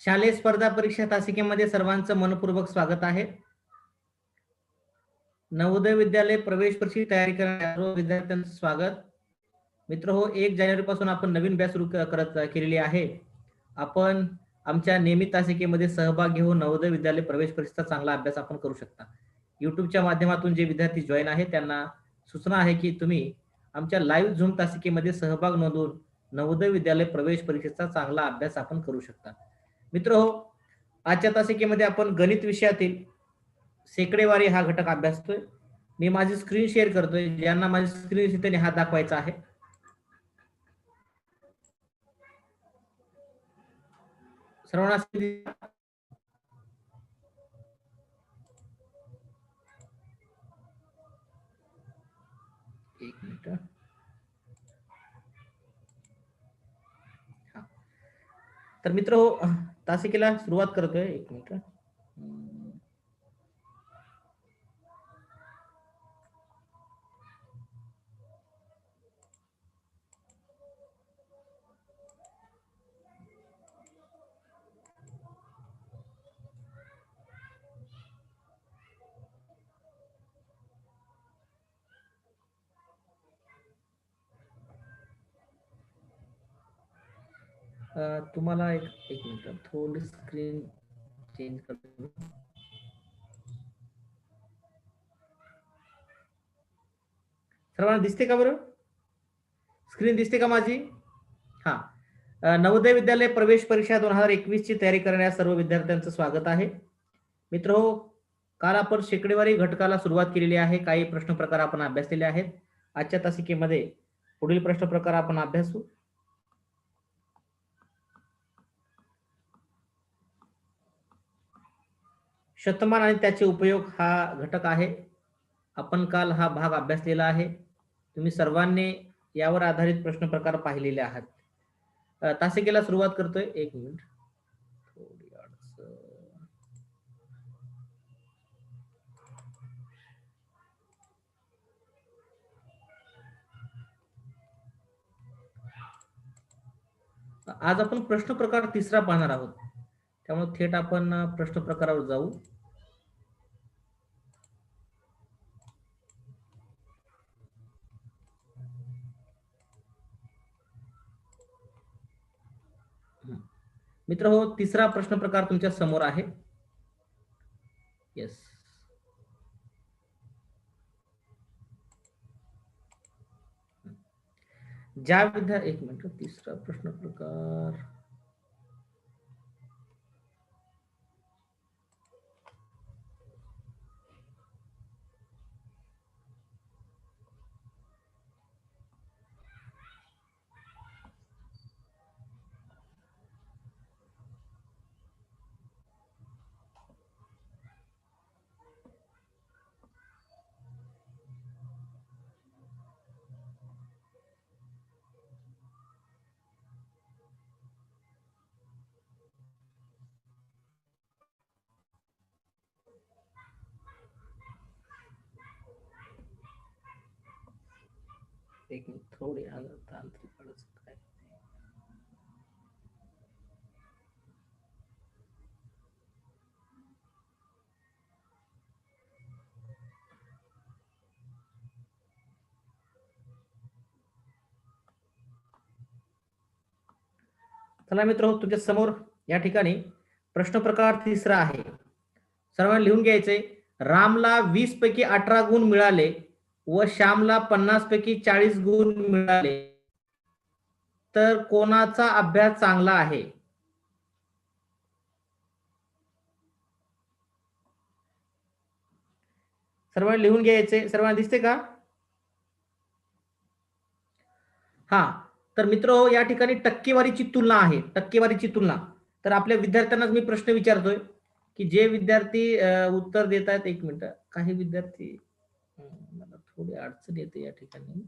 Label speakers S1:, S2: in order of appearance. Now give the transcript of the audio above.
S1: शालेय स्पर्धा परीक्षा तासिकेमध्ये सर्वांचं मनपूर्वक स्वागत आहे. नवोदय विद्यालय प्रवेश परीक्षेची तयारी करणाऱ्या सर्व विद्यार्थ्यांचं स्वागत. मित्र हो एक जानेवारी पासून आपण नवीन बॅच सुरू करत केलेली आहे. आपण आमच्या नियमित तासिकेमध्ये सहभाग घेऊन नवोदय विद्यालय प्रवेश परीक्षेचा चांगला अभ्यास आपण करू शकता. युट्यूबच्या माध्यमातून जे विद्यार्थी जॉईन आहेत त्यांना सूचना आहे की तुम्ही आमच्या लाईव्ह झूम तासिकेमध्ये सहभाग नोंदवून नवोदय विद्यालय प्रवेश परीक्षेचा चांगला अभ्यास आपण करू शकता. मित्र हो आजच्या तासिकेमध्ये आपण गणित विषयातील शेकडेवारी हा घटक अभ्यासतोय. मी माझी स्क्रीन शेअर करतोय ज्यांना माझी स्क्रीन त्यांनी हा दाखवायचा आहे. सर्वांना एक मिनिट. तर मित्र हो तासिकेला सुरुवात करतोय एक मिनिट. तुम्हाला एक एक मिनिट. थोडी स्क्रीन चेंज करतो सर्वांना दिसते का बरं? स्क्रीन दिसते का माझी? हा. नवोदय विद्यालय प्रवेश परीक्षा दोन हजार एकवीस ची तयारी करणाऱ्या सर्व विद्यार्थ्यांचं स्वागत आहे. मित्र हो काल आपण शेकडेवारी घटकाला सुरुवात केलेली आहे. काही प्रश्न प्रकार आपण अभ्यासलेले आहेत. आजच्या तासिकेमध्ये पुढील प्रश्न प्रकार आपण अभ्यासू. शतमान आणि त्याचे उपयोग हा घटक आहे. आपण काल हा भाग अभ्यासलेला आहे. तुम्ही सर्वांनी यावर आधारित प्रश्न प्रकार पाहिलेले आहात. तासिकेला सुरुवात करतोय. एक मिनिट. आज आपण प्रश्न प्रकार तिसरा पाहणार आहोत. त्यामुळे थेट आपण प्रश्न प्रकारावर जाऊ. मित्र हो तिसरा प्रश्न प्रकार तुमच्यासमोर आहे. येस ज्या विद्या एक मिनिट तिसरा प्रश्न प्रकार. एक थोडी आलं तांत्रिक अडचण काय चला मित्र तुमच्यासमोर या ठिकाणी प्रश्न प्रकार तिसरा आहे. सर्वांना लिहून घ्यायचंय रामला वीस पैकी अठरा गुण मिळाले व श्यामला पन्नास पैकी चाळीस गुण मिळाले. तर कोणाचा अभ्यास चांगला आहे? सर्वांना लिहून घ्यायचे. सर्वांना दिसते का? हा. तर मित्र या ठिकाणी टक्केवारीची तुलना आहे. टक्केवारीची तुलना. तर आपल्या विद्यार्थ्यांनाच मी प्रश्न विचारतोय की जे विद्यार्थी उत्तर देत आहेत एक मिनिट. काही विद्यार्थी मला थोडी अडचण येते या ठिकाणी.